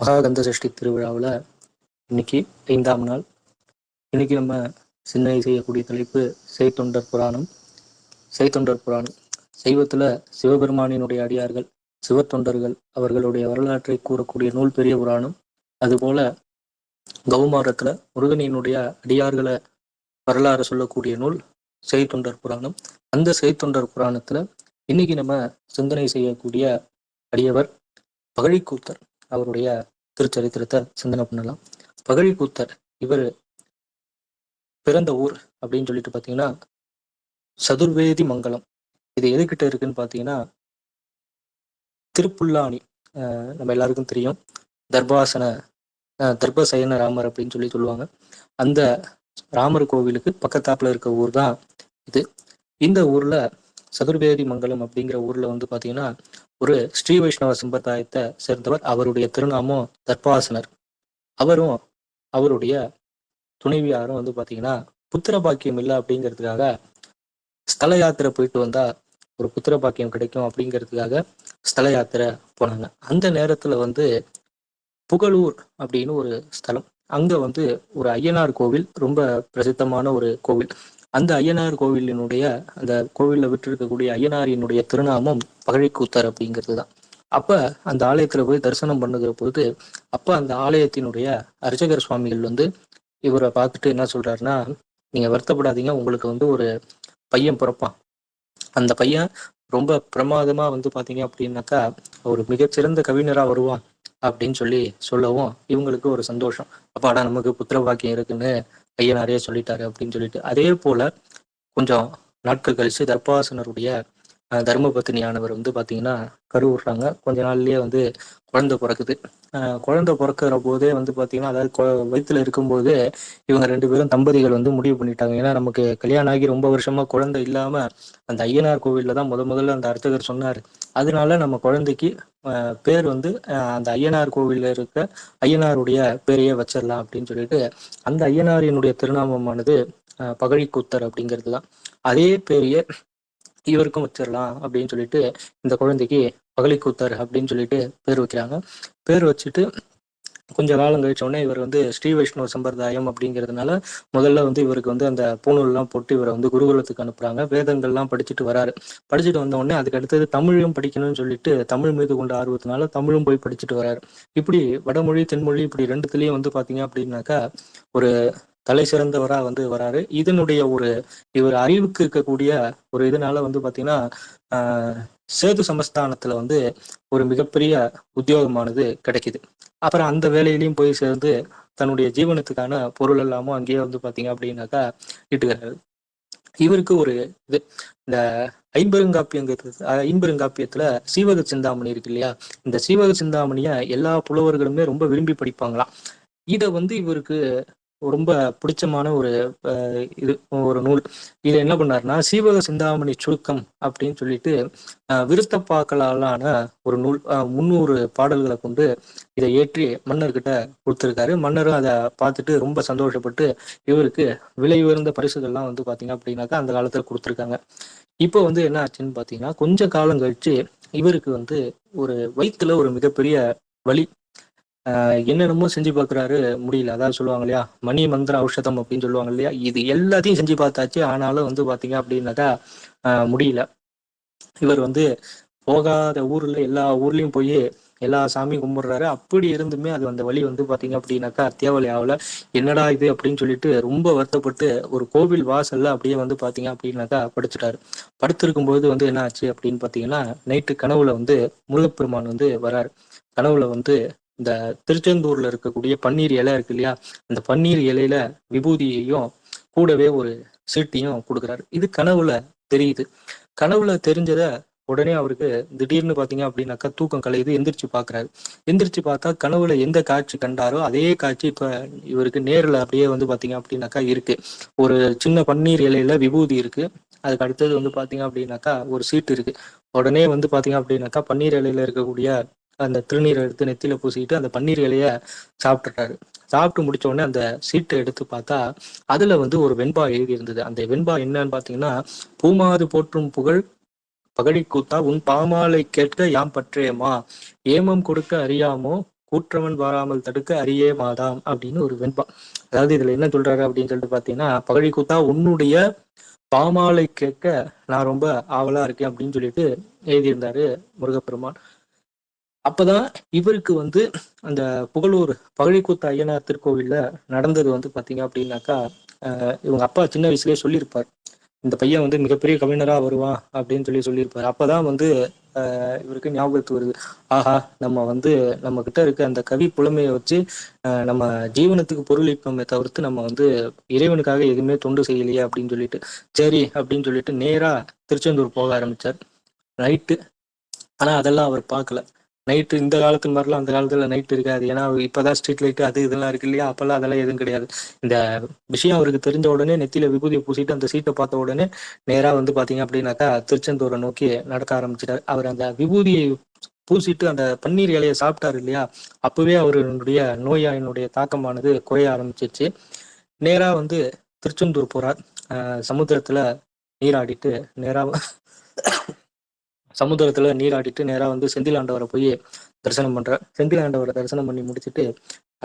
மகாகந்த சஷ்டி திருவிழாவில் இன்னைக்கு ஐந்தாம் நாள். இன்னைக்கு நம்ம சிந்தனை செய்யக்கூடிய தலைப்பு செய்தொண்டர் புராணம். செய்தொண்டர் புராணம். சைவத்தில் சிவபெருமானினுடைய அடியார்கள் சிவத்தொண்டர்கள் அவர்களுடைய வரலாற்றை கூறக்கூடிய நூல் பெரிய புராணம். அதுபோல கௌமாரத்துல முருகனினுடைய அடியார்களை வரலாறு சொல்லக்கூடிய நூல் செய்தொண்டர் புராணம். அந்த செய்தொண்டர் புராணத்துல இன்னைக்கு நம்ம சிந்தனை செய்யக்கூடிய அடியவர் பகழிக்கூத்தர். அவருடைய திருச்சரித்திரத்தை சிந்தனை பண்ணலாம். பகழிக்கூத்தர் இவர் பிறந்த ஊர் அப்படின்னு சொல்லிட்டு பார்த்தீங்கன்னா சதுர்வேதி மங்கலம். இது எதுக்கிட்ட இருக்குன்னு பார்த்தீங்கன்னா திருப்புல்லாணி அஹ் நம்ம எல்லாருக்கும் தெரியும். தர்பாசன அஹ் தர்பசயன ராமர் அப்படின்னு சொல்லி சொல்லுவாங்க. அந்த ராமர் கோவிலுக்கு பக்கத்தாப்புல இருக்க ஊர் தான் இது. இந்த ஊர்ல சதுர்வேதி மங்கலம் அப்படிங்கிற ஊர்ல வந்து பாத்தீங்கன்னா ஒரு ஸ்ரீ வைஷ்ணவ சம்பிரதாயத்தை சேர்ந்தவர் அவருடைய திருநாமம் தர்பாசனர் அவரும் அவருடைய துணைவியாரும் வந்து பாத்தீங்கன்னா புத்திர பாக்கியம் இல்லை அப்படிங்கிறதுக்காக ஸ்தல யாத்திரை போயிட்டு வந்தா ஒரு புத்திர பாக்கியம் கிடைக்கும் அப்படிங்கிறதுக்காக ஸ்தல யாத்திரை போனாங்க. அந்த நேரத்துல வந்து புகழூர் அப்படின்னு ஒரு ஸ்தலம். அங்க வந்து ஒரு ஐயனார் கோவில் ரொம்ப பிரசித்தமான ஒரு கோவில். அந்த ஐயனார் கோவிலினுடைய அந்த கோவில்ல விட்டிருக்கக்கூடிய ஐயனாரினுடைய திருநாமம் பகழிக்கூத்தர் அப்படிங்கிறது தான் அப்ப அந்த ஆலயத்துல போய் தரிசனம் பண்ணுகிற பொழுது அப்ப அந்த ஆலயத்தினுடைய அர்ச்சகர் சுவாமிகள் வந்து இவரை பார்த்துட்டு என்ன சொல்றாருன்னா நீங்க வருத்தப்படாதீங்க உங்களுக்கு வந்து ஒரு பையன் பிறப்பான். அந்த பையன் ரொம்ப பிரமாதமா வந்து பாத்தீங்க அப்படின்னாக்கா ஒரு மிகச்சிறந்த கவிஞரா வருவான். அப்படின்னு சொல்லி சொல்லவும் இவங்களுக்கு ஒரு சந்தோஷம். அப்பாடா நமக்கு புத்திர பாக்கியம் இருக்குன்னு ஐயனாரே சொல்லிட்டாரு அப்படின்னு சொல்லிட்டு அதே போல கொஞ்சம் நாட்கள் கழிச்சு தர்பாசனருடைய தர்மபத்தினியானவர் வந்து பார்த்தீங்கன்னா கரு விடுறாங்க கொஞ்ச நாள்லயே வந்து குழந்தை பிறக்குது. குழந்தை பிறக்கிற போதே வந்து பார்த்தீங்கன்னா அதாவது வயிற்றுல வயித்துல இருக்கும்போது இவங்க ரெண்டு பேரும் தம்பதிகள் வந்து முடிவு பண்ணிட்டாங்க. ஏன்னா நமக்கு கல்யாணம் ஆகி ரொம்ப வருஷமா குழந்தை இல்லாம அந்த ஐயனார் கோவில்ல தான் முத முதல்ல அந்த அர்ச்சகர் சொன்னார். அதனால நம்ம குழந்தைக்கு பேர் வந்து அந்த ஐயனார் கோவில்ல இருக்க ஐயனாருடைய பேரையே வச்சிடலாம் அப்படின்னு சொல்லிட்டு அந்த ஐயனாரினுடைய திருநாமமானது அஹ், பகழிக்கூத்தர் அப்படிங்கிறது தான் அதே பேரையே இவருக்கும் வச்சிடலாம் அப்படின்னு சொல்லிட்டு இந்த குழந்தைக்கு பகலி கூத்தார் அப்படின்னு சொல்லிட்டு பேர் வைக்கிறாங்க. பேர் வச்சுட்டு கொஞ்ச காலம் கழிச்ச உடனே இவர் வந்து ஸ்ரீ வைஷ்ணவ சம்பிரதாயம் அப்படிங்கிறதுனால முதல்ல வந்து இவருக்கு வந்து அந்த பூணூல்லாம் போட்டு இவரை வந்து குருகுலத்துக்கு அனுப்புறாங்க. வேதங்கள்லாம் படிச்சுட்டு வராரு. படிச்சுட்டு வந்த உடனே அதுக்கு அடுத்தது தமிழையும் படிக்கணும்னு சொல்லிட்டு தமிழ் மீது கொண்ட ஆர்வத்தினால தமிழும் போய் படிச்சுட்டு வராரு. இப்படி வடமொழி தென்மொழி இப்படி ரெண்டுத்துலயும் வந்து பாத்தீங்க அப்படின்னாக்கா ஒரு தலை சிறந்தவரா வந்து வராரு. இதனுடைய ஒரு இவர் அறிவுக்கு இருக்கக்கூடிய ஒரு இதனால வந்து பாத்தீங்கன்னா ஆஹ் சேது சமஸ்தானத்துல வந்து ஒரு மிகப்பெரிய உத்தியோகமானது கிடைக்குது. அப்புறம் அந்த வேலையிலையும் போய் சேர்ந்து தன்னுடைய ஜீவனத்துக்கான பொருள் எல்லாமும் அங்கேயே வந்து பாத்தீங்க அப்படின்னாக்கா இட்டுகிறாரு இவருக்கு ஒரு இது இந்த ஐம்பெருங்காப்பியங்கிறது ஐம்பெருங்காப்பியத்துல சீவக சிந்தாமணி இருக்கு இல்லையா? இந்த சீவக சிந்தாமணிய எல்லா புலவர்களுமே ரொம்ப விரும்பி படிப்பாங்களாம். இதை வந்து இவருக்கு ரொம்ப பிடிச்சமான ஒரு இது ஒரு நூல். இதை என்ன பண்ணாருன்னா சீவக சிந்தாமணி சுருக்கம் அப்படின்னு சொல்லிட்டு விருத்தப்பாக்களாலான ஒரு நூல் முந்நூறு பாடல்களை கொண்டு இதை ஏற்றி மன்னர்கிட்ட கொடுத்துருக்காரு. மன்னரும் அதை பார்த்துட்டு ரொம்ப சந்தோஷப்பட்டு இவருக்கு விலை உயர்ந்த பரிசுகள்லாம் வந்து பார்த்தீங்க அப்படின்னாக்கா அந்த காலத்தில் கொடுத்துருக்காங்க. இப்போ வந்து என்ன ஆச்சுன்னு பார்த்தீங்கன்னா கொஞ்ச காலம் கழிச்சு இவருக்கு வந்து ஒரு வயிற்றுல ஒரு மிகப்பெரிய வலி என்னென்னமோ செஞ்சு பார்க்குறாரு முடியல. அதாவது சொல்லுவாங்க இல்லையா? மணி மந்திர ஔஷதம் அப்படின்னு சொல்லுவாங்க இல்லையா? இது எல்லாத்தையும் செஞ்சு பார்த்தாச்சு. ஆனாலும் வந்து பார்த்தீங்க அப்படின்னாக்கா முடியல. இவர் வந்து போகாத ஊர்ல எல்லா ஊர்லயும் போய் எல்லா சாமியும் கும்பிடுறாரு. அப்படி இருந்துமே அது அந்த வழி வந்து பாத்தீங்க அப்படின்னாக்கா அத்தியாவளி ஆகல. என்னடா இது அப்படின்னு சொல்லிட்டு ரொம்ப வருத்தப்பட்டு ஒரு கோவில் வாசல்ல அப்படியே வந்து பாத்தீங்க அப்படின்னாக்கா படுத்துட்டாரு. படுத்திருக்கும் போது வந்து என்ன ஆச்சு அப்படின்னு பாத்தீங்கன்னா நைட்டு கனவுல வந்து முருகப்பெருமான் வந்து வராரு. கனவுல வந்து இந்த திருச்செந்தூர்ல இருக்கக்கூடிய பன்னீர் இலை இருக்கு இல்லையா? அந்த பன்னீர் இலையில விபூதியையும் கூடவே ஒரு சீட்டியும் கொடுக்குறாரு. இது கனவுல தெரியுது. கனவுல தெரிஞ்சத உடனே அவருக்கு திடீர்னு பாத்தீங்க அப்படின்னாக்கா தூக்கம் கலையுது. எந்திரிச்சு பாக்குறாரு. எந்திரிச்சு பார்த்தா கனவுல எந்த காட்சி கண்டாரோ அதே காட்சி இப்ப இவருக்கு நேர்ல அப்படியே வந்து பாத்தீங்க அப்படின்னாக்கா இருக்கு. ஒரு சின்ன பன்னீர் இலையில விபூதி இருக்கு. அதுக்கு அடுத்தது வந்து பாத்தீங்க அப்படின்னாக்கா ஒரு சீட்டு இருக்கு. உடனே வந்து பாத்தீங்க அப்படின்னாக்கா பன்னீர் இலையில இருக்கக்கூடிய அந்த திருநீரை எடுத்து நெத்தியில பூசிக்கிட்டு அந்த பன்னீர் இலைய சாப்பிட்டுட்டாரு. சாப்பிட்டு முடிச்ச உடனே அந்த சீட்டை எடுத்து பார்த்தா அதுல வந்து ஒரு வெண்பா எழுதி இருந்தது. அந்த வெண்பா என்னன்னு பாத்தீங்கன்னா பூமாது போற்றும் புகழ் பகடி கூத்தா உன் பாமாலை கேட்க யாம் பற்றேமா? ஏமம் கொடுக்க அறியாமோ கூற்றவன் வாராமல் தடுக்க அரியே மாதாம் அப்படின்னு ஒரு வெண்பா. அதாவது இதுல என்ன சொல்றாரு அப்படின்னு சொல்லிட்டு பாத்தீங்கன்னா பகழி கூத்தா உன்னுடைய பாமாலை கேட்க நான் ரொம்ப ஆவலா இருக்கேன் அப்படின்னு சொல்லிட்டு எழுதியிருந்தாரு முருகப்பெருமான். அப்பதான் இவருக்கு வந்து அந்த புகழூர் பகழிக்கூத்து ஐயனார் திருக்கோவில்ல நடந்தது வந்து பாத்தீங்க அப்படின்னாக்கா இவங்க அப்பா சின்ன வயசுலயே சொல்லியிருப்பார். இந்த பையன் வந்து மிகப்பெரிய கவிஞரா வருவான் அப்படின்னு சொல்லி சொல்லியிருப்பார். அப்பதான் வந்து இவருக்கு ஞாபகத்துக்கு வருது. ஆஹா நம்ம வந்து நம்ம கிட்ட இருக்க அந்த கவி புலமையை வச்சு நம்ம ஜீவனத்துக்கு பொருளிப்போமே தவிர்த்து நம்ம வந்து இறைவனுக்காக எதுவுமே தொண்டு செய்யலையே அப்படின்னு சொல்லிட்டு சரி அப்படின்னு சொல்லிட்டு நேரா திருச்செந்தூர் போக ஆரம்பிச்சார். நைட்டு ஆனா அதெல்லாம் அவர் பார்க்கல. நைட்டு இந்த காலத்து மாதிரிலாம் அந்த காலத்துல நைட் இருக்காது. ஏன்னா இப்பதான் ஸ்ட்ரீட் லைட் அது இதெல்லாம் இருக்கு இல்லையா? அப்பெல்லாம் அதெல்லாம் எதுவும் கிடையாது. இந்த விஷயம் அவருக்கு தெரிஞ்ச உடனே நெத்தியில விபூதியை பூசிட்டு அந்த சீட்டை பார்த்த உடனே நேரா வந்து பாத்தீங்க அப்படின்னாக்கா திருச்செந்தூரை நோக்கி நடக்க ஆரம்பிச்சிட்டார். அவர் அந்த விபூதியை பூசிட்டு அந்த பன்னீர் இலையை சாப்பிட்டாரு இல்லையா? அப்பவே அவருடைய நோயாயினுடைய தாக்கமானது குறைய ஆரம்பிச்சிருச்சு. நேரா வந்து திருச்செந்தூர் போறார். ஆஹ் சமுத்திரத்துல நீராடிட்டு நேரா சமுதிரத்துல நீராடிட்டு நேரா வந்து செந்திலாண்டவரை போய் தரிசனம் பண்றார். செந்திலாண்டவரை தரிசனம் பண்ணி முடிச்சுட்டு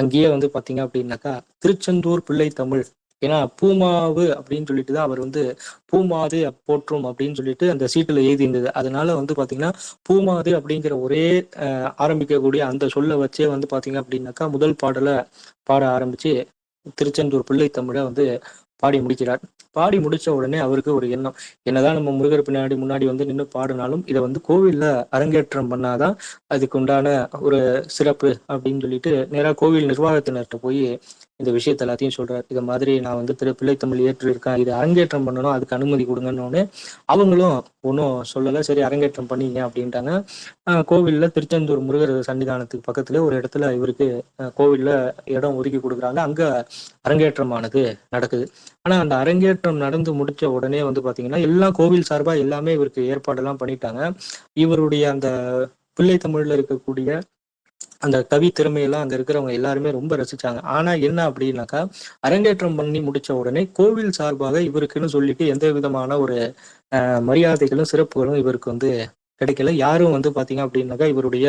அங்கேயே வந்து பாத்தீங்க அப்படின்னாக்கா திருச்செந்தூர் பிள்ளை தமிழ். ஏன்னா பூமாவு அப்படின்னு சொல்லிட்டு தான் அவர் வந்து பூமாது போற்றும் அப்படின்னு சொல்லிட்டு அந்த சீட்டுல எழுதி இருந்தது அதனால வந்து பாத்தீங்கன்னா பூமாது அப்படிங்கிற ஒரே ஆரம்பிக்கக்கூடிய அந்த சொல்ல வச்சே வந்து பாத்தீங்க அப்படின்னாக்கா முதல் பாடலை பாட ஆரம்பிச்சு திருச்செந்தூர் பிள்ளை தமிழை வந்து பாடி முடிக்கிறார். பாடி முடிச்ச உடனே அவருக்கு ஒரு எண்ணம். என்னதான் நம்ம முருகர் பின்னாடி முன்னாடி வந்து நின்று பாடினாலும் இதை வந்து கோவில்ல அரங்கேற்றம் பண்ணாதான் அதுக்கு உண்டான ஒரு சிறப்பு அப்படின்னு சொல்லிட்டு நேராக கோவில் நிர்வாகத்தினர்கிட்ட போய் இந்த விஷயத்த எல்லாத்தையும் சொல்றாரு. இது மாதிரி நான் வந்து திரு பிள்ளைத்தமிழ் ஏற்று இருக்கேன் இது அரங்கேற்றம் பண்ணணும். அதுக்கு அனுமதி கொடுங்கன்னு அவங்களும் ஒன்றும் சொல்லலை. சரி அரங்கேற்றம் பண்ணீங்க அப்படின்ட்டாங்க. கோவிலில் திருச்செந்தூர் முருகர் சன்னிதானத்துக்கு பக்கத்துல ஒரு இடத்துல இவருக்கு கோவிலில் கோவில்ல இடம் ஒதுக்கி கொடுக்குறாங்க. அங்கே அரங்கேற்றமானது நடக்குது. ஆனா அந்த அரங்கேற்றம் நடந்து முடிச்ச உடனே வந்து பாத்தீங்கன்னா எல்லா கோவில் சார்பா எல்லாமே இவருக்கு ஏற்பாடெல்லாம் பண்ணிட்டாங்க. இவருடைய அந்த பிள்ளை தமிழ்ல இருக்கக்கூடிய அந்த கவி திறமையெல்லாம் அங்க இருக்கிறவங்க எல்லாருமே ரொம்ப ரசிச்சாங்க. ஆனா என்ன அப்படின்னாக்கா அரங்கேற்றம் பண்ணி முடிச்ச உடனே கோவில் சார்பாக இவருக்குன்னு சொல்லிட்டு எந்த விதமான ஒரு ஆஹ், மரியாதைகளும் சிறப்புகளும் இவருக்கு வந்து கிடைக்கல. யாரும் வந்து பாத்தீங்க அப்படின்னாக்கா இவருடைய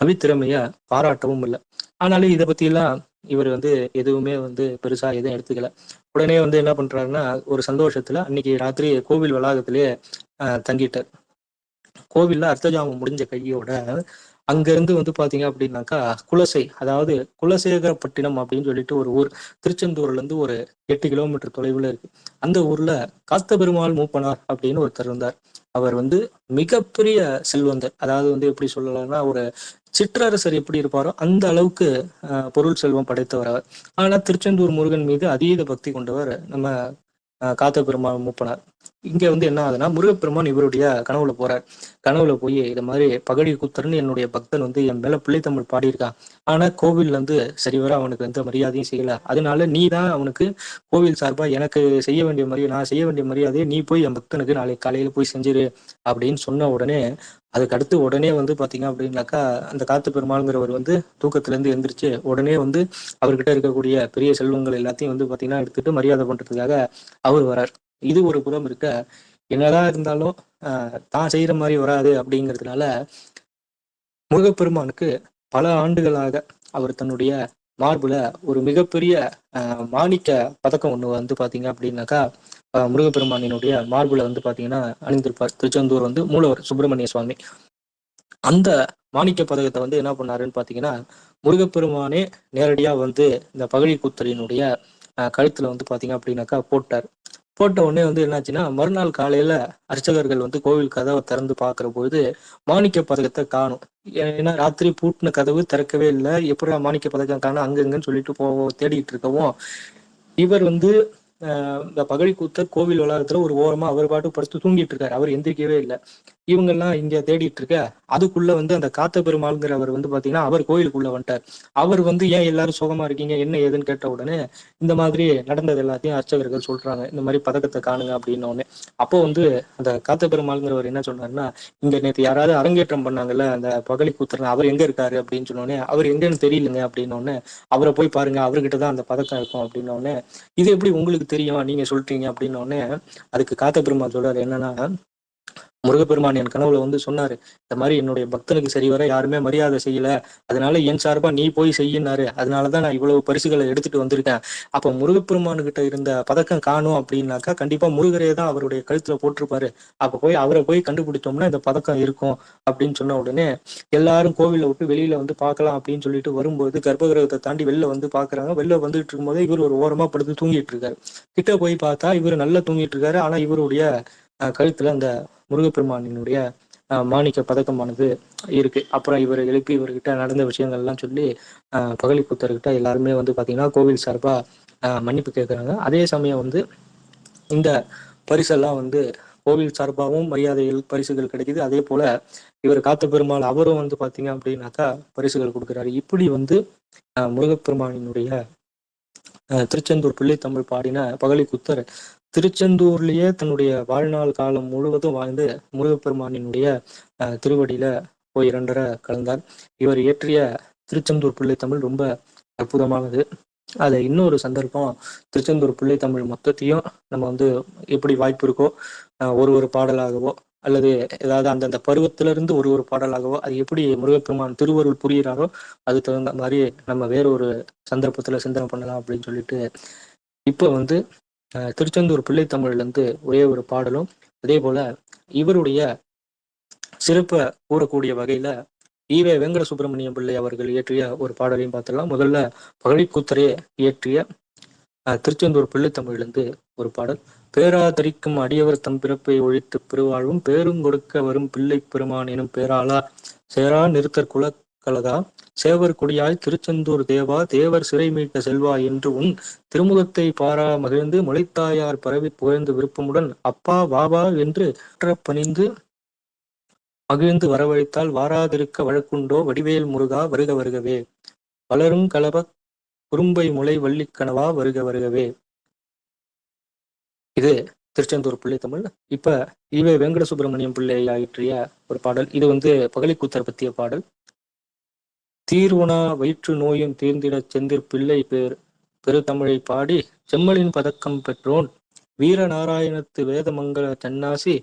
கவித்திறமைய பாராட்டவும் இல்லை. ஆனாலும் இதை பத்தி எல்லாம் இவர் வந்து எதுவுமே வந்து பெருசா எதுவும் எடுத்துக்கல. உடனே வந்து என்ன பண்றாருன்னா ஒரு சந்தோஷத்துல அன்னைக்கு ராத்திரி கோவில் வளாகத்திலே ஆஹ், தங்கிட்டார். கோவில்ல அர்த்தஜாமம் முடிஞ்ச கையோட அங்கிருந்து வந்து பாத்தீங்க அப்படின்னாக்கா குலசை அதாவது குலசேகரப்பட்டினம் அப்படின்னு சொல்லிட்டு ஒரு ஊர். திருச்செந்தூர்ல இருந்து ஒரு எட்டு கிலோமீட்டர் தொலைவுல இருக்கு. அந்த ஊர்ல காத்த பெருமாள் மூப்பனார் அப்படின்னு ஒருத்தர் இருந்தார். அவர் வந்து மிகப்பெரிய செல்வந்தர். அதாவது வந்து எப்படி சொல்லலாம்னா ஒரு சிற்றரசர் எப்படி இருப்பாரோ அந்த அளவுக்கு பொருள் செல்வம் படைத்தவர் அவர். ஆனா திருச்செந்தூர் முருகன் மீது அதீத பக்தி கொண்டவர் நம்ம காத்த பெருமாள் மூப்பனார். இங்க வந்து என்ன ஆகுதுன்னா முருகப்பெருமான் இவருடைய கனவுல போறார். கனவுல போய் இது மாதிரி பகடி குத்தர்னு என்னுடைய பக்தன் வந்து என் மேல பிள்ளைத்தமிழ் பாடியிருக்கான் ஆனா கோவில்ல வந்து சரிவர அவனுக்கு எந்த மரியாதையும் செய்யல. அதனால நீ தான் அவனுக்கு கோவில் சார்பா எனக்கு செய்ய வேண்டிய மரியாதை நான் செய்ய வேண்டிய மரியாதையை நீ போய் என் பக்தனுக்கு நாளைக்கு காலையில போய் செஞ்சிரு அப்படின்னு சொன்ன உடனே அதுக்கு அடுத்து உடனே வந்து பாத்தீங்க அப்படின்னாக்கா அந்த காத்து பெருமாள்ங்கிறவர் வந்து தூக்கத்துல இருந்து எந்திரிச்சு உடனே வந்து அவர்கிட்ட இருக்கக்கூடிய பெரிய செல்வங்கள் எல்லாத்தையும் வந்து பாத்தீங்கன்னா எடுத்துட்டு மரியாதை பண்றதுக்காக அவர் வரார். இது ஒரு புறம் இருக்க. என்னதான் இருந்தாலும் ஆஹ், தான் செய்யற மாதிரி வராது அப்படிங்கிறதுனால முருகப்பெருமானுக்கு பல ஆண்டுகளாக அவர் தன்னுடைய மார்புல ஒரு மிகப்பெரிய ஆஹ், மாணிக்க பதக்கம் ஒண்ணு வந்து பாத்தீங்க அப்படின்னாக்கா முருகப்பெருமானினுடைய மார்புல வந்து பாத்தீங்கன்னா அணிந்திருப்பார். திருச்செந்தூர் வந்து மூலவர் சுப்பிரமணிய சுவாமி. அந்த மாணிக்க பதக்கத்தை வந்து என்ன பண்ணாருன்னு பாத்தீங்கன்னா முருகப்பெருமானே நேரடியா வந்து இந்த பகழி கூத்தரினுடைய ஆஹ், கழுத்துல வந்து பாத்தீங்க அப்படின்னாக்கா போட்டார். போட்ட உடனே வந்து என்னாச்சுன்னா மறுநாள் காலையில அர்ச்சகர்கள் வந்து கோவில் கதவை திறந்து பார்க்கிற போது மாணிக்க பதக்கத்தை காணும். ஏன்னா ராத்திரி பூட்டின கதவு திறக்கவே இல்லை. எப்படி மாணிக்க பதக்கம் காணும்? அங்கங்கன்னு சொல்லிட்டு போ தேடிட்டு இருக்கவும் இவர் வந்து இந்த பகழி கூத்தர் கோவில் வளாகத்துல ஒரு ஓரமா அவர் பாட்டு படுத்து தூங்கிட்டு இருக்காரு. அவர் எந்திரிக்கவே இல்லை. இவங்க எல்லாம் இங்க தேடிட்டு இருக்க. அதுக்குள்ள வந்து அந்த காத்த பெருமாள்ங்கிறவர் வந்து பாத்தீங்கன்னா அவர் கோயிலுக்குள்ள வந்துட்டார். அவர் வந்து ஏன் எல்லாரும் சுகமா இருக்கீங்க? என்ன ஏதுன்னு கேட்ட உடனே இந்த மாதிரி நடந்தது எல்லாத்தையும் அர்ச்சகர்கள் சொல்றாங்க. இந்த மாதிரி பதக்கத்தை காணுங்க அப்படின்னு உடனே அப்போ வந்து அந்த காத்த பெருமாள்ங்கிறவர் என்ன சொன்னாருன்னா இங்க நேற்று யாராவது அரங்கேற்றம் பண்ணாங்கல்ல அந்த பகலி கூத்துறன் அவர் எங்க இருக்காரு அப்படின்னு சொன்ன அவர் எங்கன்னு தெரியலங்க அப்படின்னு ஒன்னு அவரை போய் பாருங்க அவர்கிட்ட தான் அந்த பதக்கம் இருக்கும் அப்படின்னு இது எப்படி உங்களுக்கு தெரியும்? நீங்க சொல்லிட்டீங்க அப்படின்னு உடனே அதுக்கு காத்த பெருமாள் சொல்றாரு என்னன்னா முருகப்பெருமான் என் கனவுல வந்து சொன்னாரு இந்த மாதிரி என்னுடைய பக்தனுக்கு சரிவர யாருமே மரியாதை செய்யல அதனால என் சார்பா நீ போய் செய்யினாரு அதனாலதான் நான் இவ்வளவு பரிசுகளை எடுத்துட்டு வந்திருக்கேன். அப்ப முருகப்பெருமானு கிட்ட இருந்த பதக்கம் காணும் அப்படின்னாக்கா கண்டிப்பா முருகரே தான் அவருடைய கழுத்துல போட்டிருப்பாரு. அப்ப போய் அவரை போய் கண்டுபிடிச்சோம்னா இந்த பதக்கம் இருக்கும் அப்படின்னு சொன்ன உடனே எல்லாரும் கோவில விட்டு வெளியில வந்து பார்க்கலாம் அப்படின்னு சொல்லிட்டு வரும்போது கர்ப்பகிரகத்தை தாண்டி வெளில வந்து பாக்குறாங்க வெளில வந்துட்டு இருக்கும்போது இவர் ஒரு ஓரமா படுத்து தூங்கிட்டு இருக்காரு. கிட்ட போய் பார்த்தா இவர் நல்லா தூங்கிட்டு இருக்காரு. ஆனா இவருடைய கழுத்துல அந்த முருகப்பெருமானினுடைய அஹ், மாணிக்க பதக்கமானது இருக்கு. அப்புறம் இவர் எழுப்பி இவர்கிட்ட நடந்த விஷயங்கள்லாம் சொல்லி அஹ், பகலி கூத்தர்கிட்ட எல்லாருமே வந்து பாத்தீங்கன்னா கோவில் சார்பா மன்னிப்பு கேட்கறாங்க அதே சமயம் வந்து இந்த பரிசெல்லாம் வந்து கோவில் சார்பாகவும் மரியாதைகள் பரிசுகள் கிடைக்குது. அதே போல இவர் காத்த பெருமாள் அவரும் வந்து பாத்தீங்க அப்படின்னாக்கா பரிசுகள் கொடுக்குறாரு. இப்படி வந்து முருகப்பெருமானினுடைய அஹ், திருச்செந்தூர் பிள்ளை தமிழ் பாடின பகலி குத்தர் திருச்செந்தூர்லயே தன்னுடைய வாழ்நாள் காலம் முழுவதும் வாழ்ந்து முருகப்பெருமானினுடைய திருவடியில போய் இரண்டரை கலந்தார். இவர் இயற்றிய திருச்செந்தூர் பிள்ளை தமிழ் ரொம்ப அற்புதமானது. அதை இன்னொரு சந்தர்ப்பம் திருச்செந்தூர் பிள்ளை தமிழ் மொத்தத்தையும் நம்ம வந்து எப்படி வாய்ப்பு இருக்கோ ஒரு ஒரு பாடலாகவோ அல்லது ஏதாவது அந்தந்த பருவத்திலிருந்து ஒரு ஒரு பாடலாகவோ அது எப்படி முருகப்பெருமான் திருவருள் புரிகிறாரோ அது தகுந்த மாதிரி நம்ம வேற ஒரு சந்தர்ப்பத்துல சிந்தனை பண்ணலாம் அப்படின்னு சொல்லிட்டு இப்போ வந்து திருச்செந்தூர் பிள்ளை இருந்து ஒரே ஒரு பாடலும் அதே போல இவருடைய சிறப்பை கூறக்கூடிய வகையில ஈவே வெங்கட சுப்பிரமணியம் பிள்ளை அவர்கள் இயற்றிய ஒரு பாடலையும் பார்த்துடலாம். முதல்ல பகழிக்கூத்தரே இயற்றிய அஹ், திருச்செந்தூர் பிள்ளை இருந்து ஒரு பாடல். பேராதரிக்கும் அடியவர் தம் பிறப்பை ஒழித்து பெருவாழ்வும் பேரும் கொடுக்க வரும் பிள்ளை பெருமான் எனும் பேராளா சேரா நிறுத்தற் கலதா சேவர் கொடியாய் திருச்செந்தூர் தேவா தேவர் சிறை மீட்ட செல்வா என்று உன் திருமுகத்தை பாரா மகிழ்ந்து மொழித்தாயார் பரவி புகழ்ந்து விருப்பமுடன் அப்பா வாவா என்று பணிந்து மகிழ்ந்து வரவழைத்தால் வாராதிருக்க வழக்குண்டோ? வடிவேல் முருகா வருக வருகவே. வளரும் கலப குறும்பை முளை வள்ளிக்கனவா? வருக வருகவே. இது திருச்செந்தூர் பிள்ளை தமிழ். இப்ப ஈவே வெங்கட சுப்பிரமணியம் பிள்ளை ஆயிற்றிய ஒரு பாடல். இது வந்து பகலிக்கூத்தர் பத்திய பாடல். தீர்வுணா வயிற்று நோயும் தீர்ந்திடச் செந்திற் பிள்ளை பேர் பெருதமிழை பாடி செம்மலின் பதக்கம் பெற்றோன். வீரநாராயணத்து வேதமங்கல தென்னாசி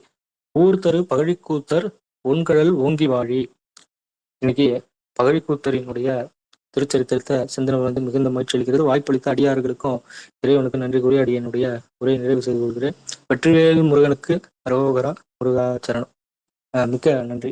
ஊர்தரு பகழிக்கூத்தர் ஒன்கழல் ஓங்கி வாழி இன்னைக்கு பகழிக்கூத்தரினுடைய திருச்சரித்திரத்தை சிந்தனை வந்து மிகுந்த மகிழ்ச்சி அளிக்கிறது. வாய்ப்பளித்த அடியார்களுக்கும் இறைவனுக்கு நன்றி கூறி அடியனுடைய உரையை நிறைவு செய்து கொள்கிறேன். வெற்றிவேல் முருகனுக்கு அரோகரா முருகாச்சரணம் மிக்க நன்றி.